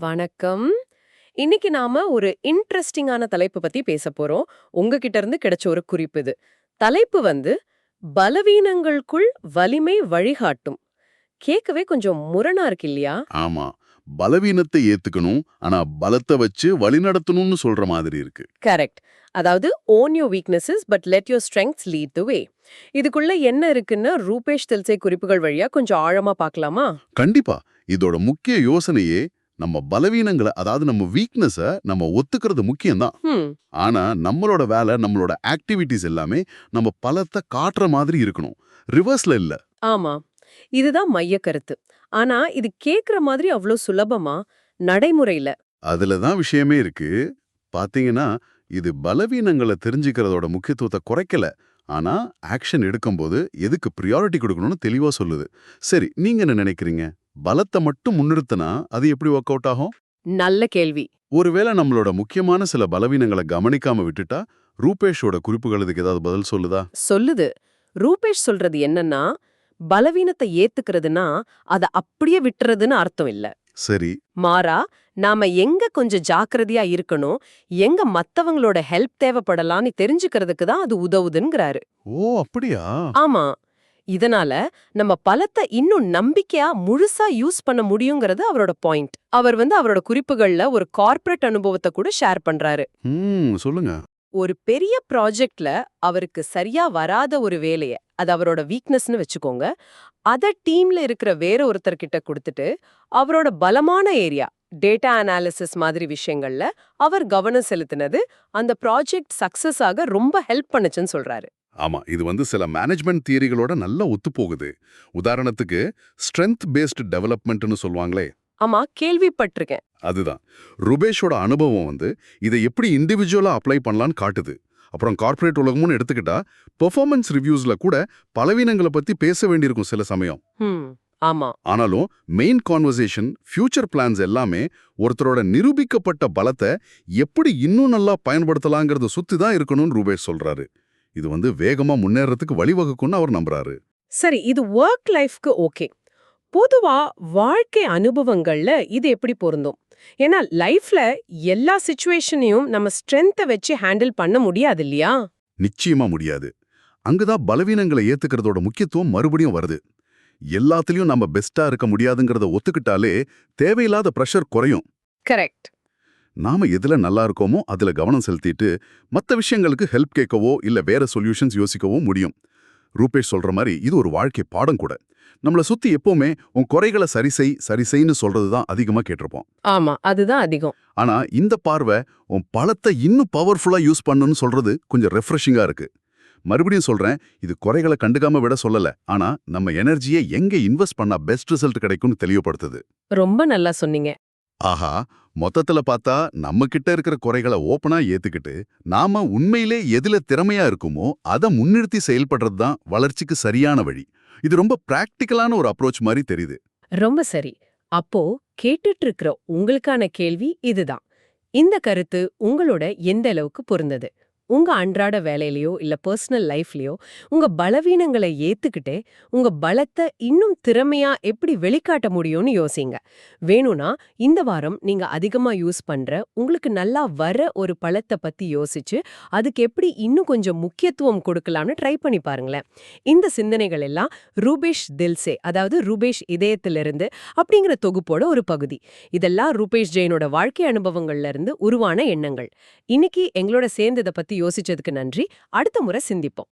வணக்கம். இன்னைக்கு நாம ஒரு இன்ட்ரெஸ்டிங்கான தலைப்பு பத்தி பேச போறோம். உங்ககிட்ட இருந்து கிடைச்ச ஒரு குறிப்பு இது. தலைப்பு வந்து பலவீனங்களுக்குள் வலிமை வழிகாட்டும். கேட்கவே கொஞ்சம் முரணா இருக்கு இல்லையா? ஆமா. பலவீனத்தை ஏத்துக்கணும் ஆனா பலத்தை வச்சு வழிநடத்தணும்னு சொல்ற மாதிரி இருக்கு. கரெக்ட் அதாவது own your weaknesses but let your strengths lead the way இதுக்குள்ள என்ன இருக்குன்னு ரூபேஷ் தில்சே குறிப்புகள் வழியா கொஞ்சம் ஆழமா பார்க்கலாமா? கண்டிப்பா. இதோட முக்கிய யோசனையே நம்ம பலவீனங்களை அதாவது நம்ம வீக்னஸ நம்ம ஒத்துக்கிறது முக்கியம்தான். ஆனா நம்மளோட வேலை நம்மளோட ஆக்டிவிட்டிஸ் எல்லாமே நம்ம பலத்தை காட்டுற மாதிரி இருக்கணும். ரிவர்ஸ்ல இல்ல. ஆமா. இதுதான் மைய கருத்து. ஆனா இது கேக்குற மாதிரி அவ்வளோ சுலபமா நடைமுறையில. அதுல தான் விஷயமே இருக்கு. பாத்தீங்கன்னா இது பலவீனங்களை தெரிஞ்சுக்கிறதோட முக்கியத்துவத்தை குறைக்கல. ஆனா ஆக்ஷன் எடுக்கும்போது எதுக்கு ப்ரியாரிட்டி கொடுக்கணும்னு தெளிவா சொல்லுது. சரி நீங்க என்ன நினைக்கிறீங்க? பலத்தை மட்டும் முன்னிறுத்தினா அது எப்படி ஒர்க் அவுட் ஆகும்? நல்ல கேள்வி. ஒருவேளை நம்மளோட முக்கியமான சில பலவீனங்களை கவனிக்காம விட்டுட்டா ரூபேஷோட குறிப்புகள் இதுக்கு ஏதாவது பதில் சொல்லுதா? சொல்லுது. ரூபேஷ் சொல்றது என்னன்னா பலவீனத்தை ஏத்துக்கிறதுனா அத அப்படியே விட்டுறதுன்னு அர்த்தம் இல்ல. சரி. மாறா நாம எங்க கொஞ்சம் ஜாக்கிரதையா இருக்கணும் எங்க மத்தவங்களோட ஹெல்ப் தேவைப்படலாம்னு தெரிஞ்சுக்கிறதுக்கு தான் அது உதவுதுங்கிறாரு. ஓ அப்படியா? ஆமா. இதனால நம்ம பலத்தை இன்னும் நம்பிக்கையா முழுசா யூஸ் பண்ண முடியுங்கிறது அவரோட பாயிண்ட் அவர் வந்து அவரோட குறிப்புகள்ல ஒரு கார்ப்பரேட் அனுபவத்தை கூட ஷேர் பண்றாரு. சொல்லுங்க. ஒரு பெரிய ப்ராஜெக்ட்ல அவருக்கு சரியா வராத ஒரு வேலைய அது அவரோட வீக்னஸ்னு வச்சுக்கோங்க அத டீம்ல இருக்கிற வேற ஒருத்தர்கிட்ட கொடுத்துட்டு அவரோட பலமான ஏரியா டேட்டா அனாலிசிஸ் மாதிரி விஷயங்கள்ல அவர் கவனம் செலுத்தினது அந்த ப்ராஜெக்ட் சக்சஸ் ஆக ரொம்ப ஹெல்ப் பண்ணுச்சுன்னு சொல்றாரு. ஆமா இது வந்து சில மேனேஜ்மெண்ட் தியரிகளோட நல்லா ஒத்துப்போகுது. உதாரணத்துக்கு ஸ்ட்ரென்த் பேஸ்டு டெவலப்மெண்ட்னு சொல்லுவாங்களே. ஆமா கேள்விப்பட்டிருக்கேன். அதுதான். ருபேஷோட அனுபவம் வந்து இதை எப்படி இண்டிவிஜுவலா அப்ளை பண்ணலான்னு காட்டுது. அப்புறம் கார்ப்பரேட் உலகம்னு எடுத்துக்கிட்டா பெர்ஃபார்மன்ஸ் ரிவ்யூஸ்ல கூட பலவீனங்களை பத்தி பேச வேண்டியிருக்கும் சில சமயம். ஆமா. ஆனாலும் மெயின் கான்வர்சேஷன் ஃபியூச்சர் பிளான்ஸ் எல்லாமே ஒருத்தரோட நிரூபிக்கப்பட்ட பலத்தை எப்படி இன்னும் நல்லா பயன்படுத்தலாங்கிறத சுத்தி தான் இருக்கணும்னு ரூபேஷ் சொல்றாரு. இது வந்து வேகமா முன்னேறதுக்கு வழிவகுக்கும்னு அவர் நம்புறாரு. சரி இது ஒர்க் லைஃப்க்கு ஓகே பொதுவா வாழ்க்கை அனுபவங்கள்ல இது எப்படி பொருந்தும்? ஏன்னா லைஃப்ல எல்லா சுச்சுவேஷனையும் நம்ம ஸ்ட்ரென்த்தை வச்சு ஹேண்டில் பண்ண முடியாது இல்லையா? நிச்சயமா முடியாது. அங்கதான் பலவீனங்களை ஏத்துக்கிறதோட முக்கியத்துவம் மறுபடியும் வருது. எல்லாத்துலயும் நம்ம பெஸ்டா இருக்க முடியாதுங்கிறத ஒத்துக்கிட்டாலே தேவையில்லாத ப்ரெஷர் குறையும். கரெக்ட் நாம எதுல நல்லா இருக்கோமோ அதுல கவனம் செலுத்திட்டு மத்த விஷயங்களுக்கு ஹெல்ப் கேட்கவோ இல்ல வேற சொல்யூஷன்ஸ் யோசிக்கவோ முடியும். ரூபேஷ் சொல்ற மாதிரி இது ஒரு வாழ்க்கை பாடம் கூட. நம்மள சுத்தி எப்பவுமே உன் குறைகளை சரி செய் சரி செய்ன்னு சொல்றது தான் அதிகமா கேட்டிருப்போம். ஆமா அதுதான் அதிகம். ஆனா இந்த பார்வை உன் பலத்தை இன்னும் பவர்ஃபுல்லா யூஸ் பண்ணுன்னு சொல்றது கொஞ்சம் ரெஃப்ரெஷிங்கா இருக்கு. மறுபடியும் சொல்றேன் இது குறைகளை கண்டுக்காம விட சொல்லல. ஆனா நம்ம எனர்ஜியை எங்க இன்வெஸ்ட் பண்ணா பெஸ்ட் ரிசல்ட் கிடைக்கும்னு தெளிவுபடுத்துது. ரொம்ப நல்லா சொன்னீங்க. ஆஹா மொத்தத்துல பார்த்தா நம்ம கிட்ட இருக்கிற குறைகளை ஓப்பனா ஏத்துக்கிட்டு நாம உண்மையிலே எதுல திறமையா இருக்குமோ அதை முன்னிறுத்தி செயல்படுறது தான் வளர்ச்சிக்கு சரியான வழி. இது ரொம்ப பிராக்டிக்கலான ஒரு அப்ரோச் மாதிரி தெரியுது. ரொம்ப சரி. அப்போ கேட்டுட்டு இருக்கிற உங்களுக்கான கேள்வி இதுதான். இந்த கருத்து உங்களோட எந்த அளவுக்கு பொருந்தது? உங்க அன்றாட வேலையிலயோ இல்ல பர்சனல் லைஃப்லயோ உங்க பலவீனங்களை ஏத்துக்கிட்டே உங்க பலத்தை இன்னும் திறமையா எப்படி வெளிக்காட்ட முடியும்னு யோசிங்க. வேணும்னா இந்த வாரம் நீங்க அதிகமா யூஸ் பண்ற உங்களுக்கு நல்லா வர ஒரு பழத்தை பத்தி யோசிச்சு அதுக்கு எப்படி இன்னும் கொஞ்சம் முக்கியத்துவம் கொடுக்கலாம்னு ட்ரை பண்ணி பாருங்களேன். இந்த சிந்தனைகள் எல்லாம் ரூபேஷ் தில்சே அதாவது ரூபேஷ் இதயத்திலிருந்து அப்படிங்கிற தொகுப்போட ஒரு பகுதி. இதெல்லாம் ரூபேஷ் ஜெயினோட வாழ்க்கை அனுபவங்கள்ல இருந்து உருவான எண்ணங்கள். இன்னைக்கு எங்களோட சேர்ந்ததை பத்தி யோசிச்சதுக்கு நன்றி. அடுத்த முறை சிந்திப்போம்.